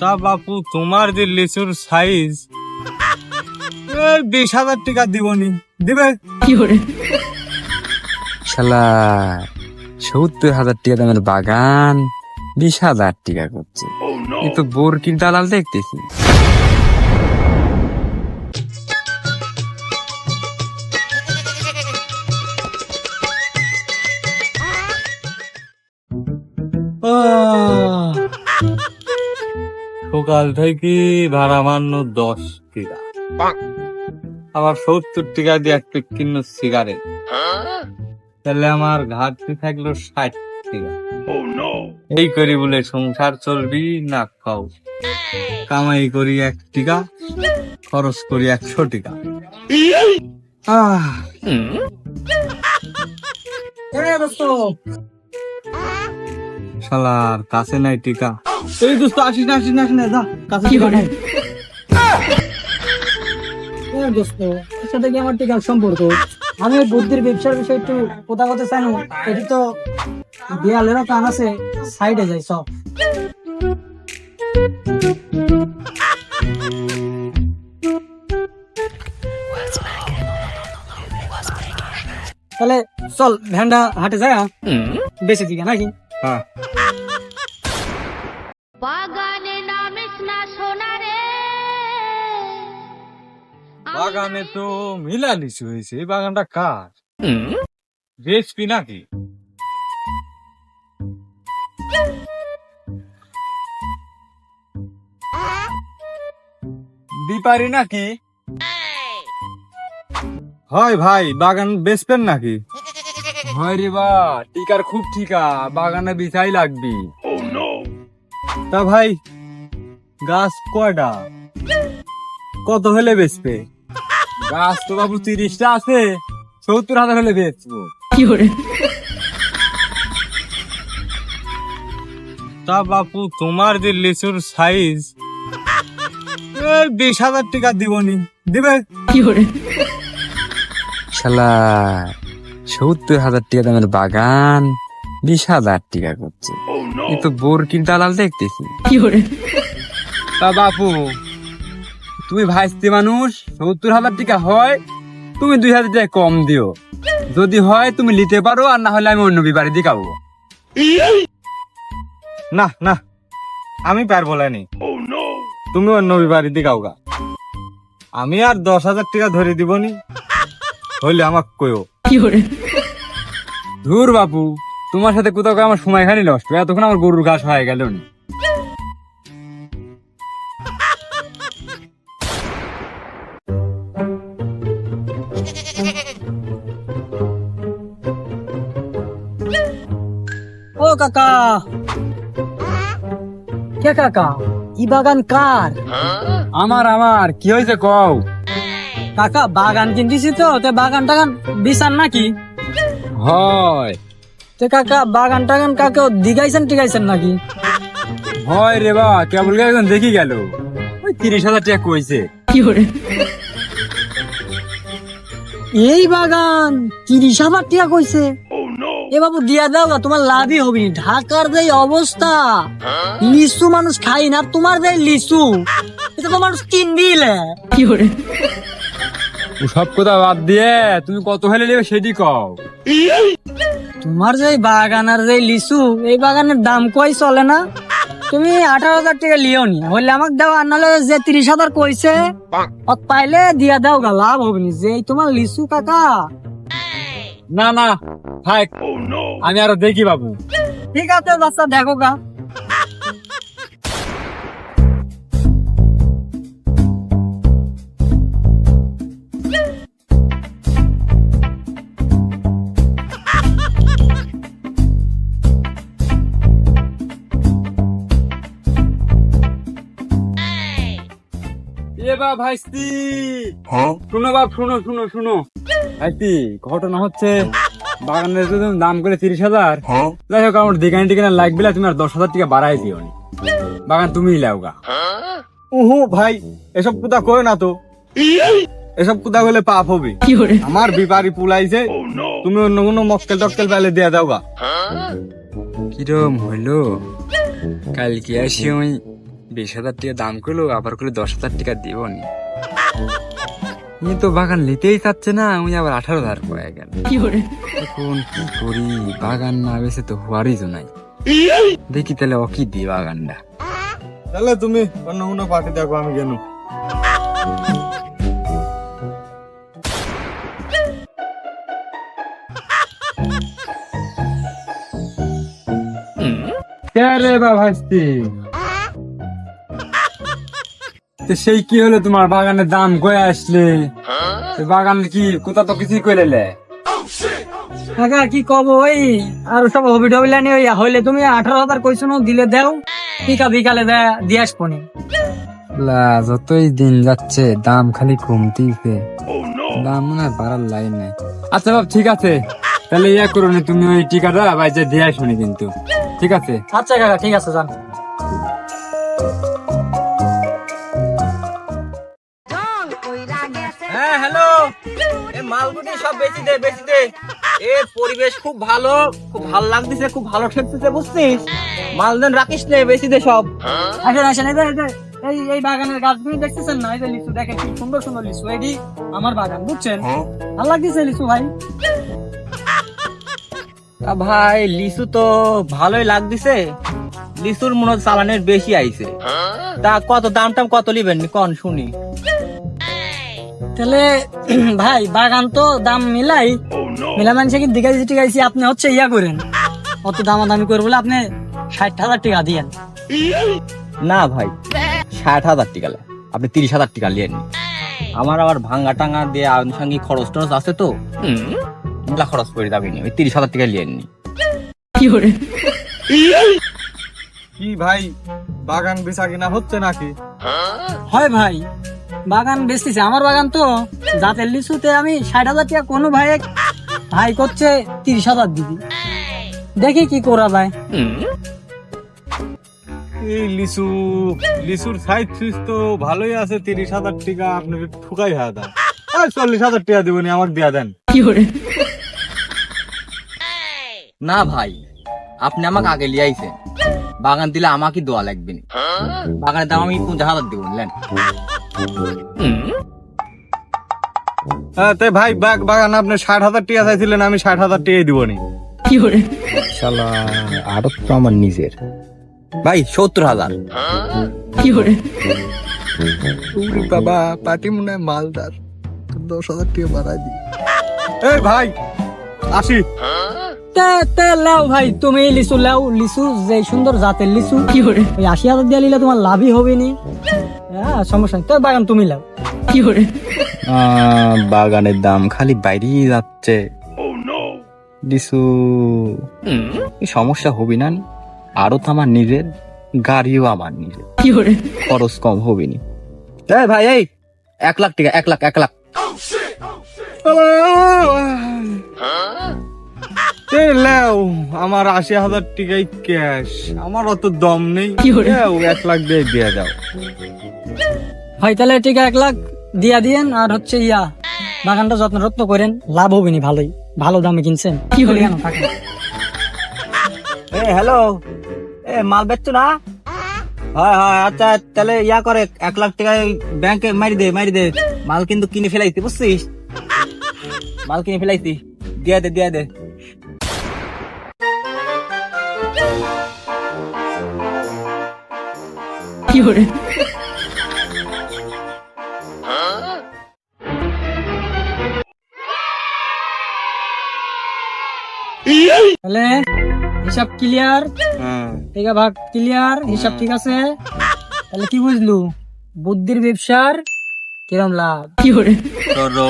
তা বাপু তোমার যে লিচুর সাইজ বিশ হাজার টাকা দিবনি। দিবে? শালা সত্তর হাজার টাকা দামের বাগান বিশ হাজার টাকা করছে। এ তো বোরকির দালাল দেখতেছি। সকাল থেকে ভাড়া মান্য দশ টিকা আবার সত্তর টিকা দিয়ে এক প্যাক কিন্ন সিগারেট। তাহলে আমার ঘাটতি থাকল ষাট টিকা। এই করি বলে সংসার চলবি না খাও। কামাই করি এক টিকা খরচ করি একশো টিকা। আহ। শালার কাছে নাই টিকা। এই দোস্ত আসিস না আসিস না আসিস না যা কাছে কি করে? দোস্ত এর সাথে কি আমার সম্পর্ক? আমি বুদ্ধির ব্যবসার বিষয়ে একটু কথা বলতে চাই না। এটি তো দেয়ালেরও কান আছে সাইডে যাই সব তাহলে চল ভ্যানটা হাটে যায় বেশি দিকে নাকি? হ্যাঁ। বাগানে নামিস না সোনারে। বাগানে তো মিলালিসি হয়েছে এই বাগানটা কার? বেচবি নাকি? বিপারি নাকি? হয় ভাই বাগান বেচবেন নাকি? হয় রে বা টিকার খুব ঠিকা বাগানে বিছাই লাগবি। তা ভাই গাছ কয়টা? কত হলে বেচবে? গাছ তো বাবু তিরিশটা আছে সত্তর হাজার হলে বেচবো। তা বাপু তোমার যে লিচুর সাইজ বিশ হাজার টাকা দিবনি। দিবে? শালা সত্তর হাজার টাকা দামের বাগান বিশ হাজার টাকা করছে। এ তো বোরকির দালাল দেখতেছি। তা বাপু তুমি ভাইস্তি মানুষ সত্তর হাজার টাকা হয় তুমি দুই হাজার টাকা কম দিও। যদি হয় তুমি নিতে পারো আর না হলে আমি অন্য বিবারে দিকাবো না না আমি পারব নি তুমি অন্য বিবারে দিকাও গা আমি আর দশ হাজার টাকা ধরে দিবনি হইলে আমাক কয়ো ধুর বাপু তোমার সাথে কোথাও আমার সময় খানি নষ্ট এতক্ষণ আমার গরুর ঘাস হয়ে গেল নি। ও কাকা। কে কাকা? ই বাগান কার? আমার আমার কি হয়েছে কও? কাকা বাগান কিনতেছি তো তো বাগান টাগান বিছান নাকি? হয়। তো কাকা বাগান টাগান কাকে দিগাইছেন টিগাইছেন নাকি? হয় রে বা কেবল একজন দেখি গেল। ওই তিরিশ হাজার টাকা কইছে। এই বাগান তিরিশ হাজার টাকা কইছে। এ বাবু দিয়া দাও গা, তোমার লাভই হবি ঢাকার যে অবস্থা লিচু মানুষ খাই না তোমার যে লিচু এটা তো মানুষ কিনবিলে ও সব কথা বাদ দিয়ে তুমি কত হলে নেবে সেটি কও। তোমার যে বাগান আর যে লিচু এই বাগানের দাম কই চলে না? তুমি আঠারো হাজার টাকা লিও নি হইলে আমাকে দাও আর নাহলে যে তিরিশ হাজার কইছে পাইলে দিয়া দাও গা লাভ হবে নি যে তোমার লিচু কাকা। না না থাক আমি আরও দেখি বাবু। ঠিক আছে বাচ্চা দেখো গা। বা ভাইস্তি। শুনো বাপ শুনো শুনো শুনো। ভাইস্তি ঘটনা হচ্ছে বাগানের যদি দাম করে তিরিশ হাজার। যাই হোক আমার দিকানি টিকানা লাগবে না তুমি আর দশ হাজার টাকা বাড়াই দিও বাগান তুমিই লাও গা। উহু ভাই এসব কুদা করে না তো। এসব কুদা হলে পাপ হবে। আমার বিপারি পুলাইছে তুমি অন্য কোনো মক্কেল টক্কেল পাইলে দিয়ে দাও গা। কিরম হইল? কালকে আসি ওই বিশ হাজার টাকা দাম করল আবার করে দশ হাজার টাকা দিব নি ই তো বাগান নিতেই চাচ্ছে না আমি আবার আঠারো হাজার পড়ে গেল। এখন কি করি? বাগান না বেছে তো হওয়ারই তো নাই। দেখি তাহলে ও কি দি বাগানটা। তাহলে তুমি অন্য কোনো পার্টি দেখো আমি কেন রে বা ভাসতি তো সেই কি হলো তোমার বাগানের দাম কয়ে আসলে? বাগান কি কোথা তো কিছুই করে লে? কাকা কি কব ওই আর সব হবি ডবিলা নিয়ে ওই হইলে তুমি আঠারো হাজার কইছো না দিলে দাও বিকা বিকালে দে- দিয়ে আসব নি। যতই দিন যাচ্ছে দাম খালি কমতিছে দাম মনে হয় বাড়ার লাইন নাই। আচ্ছা বাব ঠিক আছে। তাহলে ইয়া করো না তুমি ওই টিকাটা বাইরে দিয়ে আসুনি কিন্তু। ঠিক আছে? আচ্ছা কাকা ঠিক আছে যান। এ সব বেশি দে বেশি দে। এ পরিবেশ খুব ভালো খুব ভালো লাগতেছে খুব ভালো ঠেকতেছে বুঝছিস? মালদেন রাখিস নে বেশি দে সব। আসেন আসেন এই এই বাগানের গাছগুলি দেখতেছেন না? এই যে লিচু দেখেন কি সুন্দর সুন্দর লিচু। এটি আমার বাগান বুঝছেন? ভালো লাগতেছে লিচু ভাই? ভাই লিচু তো ভালোই লাগতেছে। লিচুর মনে চালানের বেশি আইছে। তা কত দাম টাম কত লিবেন? কন শুনি। তাহলে ভাই বাগান তো দাম মিলাই। মিলা মানুষে কি দিঘাইছি টিকাইছি আপনি হচ্ছে ইয়া করেন। অত দামাদামি করে বলে আপনি ষাট হাজার টাকা দিয়েন। না ভাই ষাট হাজার টাকা। আপনি তিরিশ হাজার টাকা লিয়েন। নি। আমার আবার ভাঙ্গা টাঙ্গা দিয়ে আনুষঙ্গিক খরচ টরচ আছে তো। এগুলা খরচ করে যাবে নি ওই তিরিশ হাজার টাকা লিয়েন নি। কি ভাই বাগান বিছা কিনা হচ্ছে নাকি? হয় ভাই বাগান বেচতেছে। আমার বাগান তো জাতের লিচুতে আমি ষাট হাজার টাকা কোনো ভাই ভাই করছে তিরিশ হাজার দিবি। দেখি কি করা যায়। এই লিচু লিচুর সাইজ সুইজ তো ভালোই আছে তিরিশ হাজার টাকা আপনাকে ঠুকাই হাজার দেন আর চল্লিশ হাজার টাকা দেবেন আমাকে দিয়া দেন। না ভাই আপনি আমাকে আগে লিয়াইছেন বাগান দিলে আমাকে দোয়া লাগবে না। বাগানের দাম আমি পঞ্চাশ হাজার দিব হ্যাঁ তাই ভাই বাগ- বাগান আপনি ষাট হাজার টাকা চাইছিলেন আমি ষাট হাজার টাকাই দিব নি শালা আরও তো আমার নিজের। ভাই সত্তর হাজার। বাবা পার্টি মনে হয় মালদার। দশ হাজার টাকা বাড়াই দি এই ভাই আসি। তে তে লাও ভাই তুমি লিচু লাও লিচু যে সুন্দর জাতের লিচু। কি করে? ওই আশি হাজার দিয়ে নিলে তোমার লাভই হবে নি হ্যাঁ সমস্যা নেই। তো বাগান তুমি লাও। বাগানের দাম খালি বাইরেই যাচ্ছে। দিসু সমস্যা হবে না নি? আরও তো আমার নিজের গাড়িও আমার নিজের। কি করে? খরচ কম হবে নি এই ভাই এই এক লাখ টাকা এক লাখ এক লাখ। এ লেও আমার আশি হাজার টাকাই ক্যাশ আমার অত দম নেই। লেও, এক লাখ দিয়ে দিয়ে দাও। ভাই তাহলে ঠিক এক লাখ দিয়া দিয়েন আর হচ্ছে ইয়া বাগানটা যত্ন রত্ন করেন লাভ হবে নি ভালোই। ভালো দামে কিনছেন। কি হলে কেন থাকেন? এ হ্যালো এ মাল বেচছো না? হয় হয় আচ্ছা তাহলে ইয়া করে এক লাখ টাকা ব্যাংকে মারি দে মারি দে। মাল কিন্তু কিনে ফেলাইছি বুঝছিস? মাল কিনে ফেলাইছি। দিয়া দে দিয়া দে। তাহলে হিসাব ক্লিয়ার হ্যাঁ। টেকা ভাগ ক্লিয়ার হিসাব ঠিক আছে? তাহলে কি বুঝলু? বুদ্ধির ব্যবসার কিরম লাভ? তোর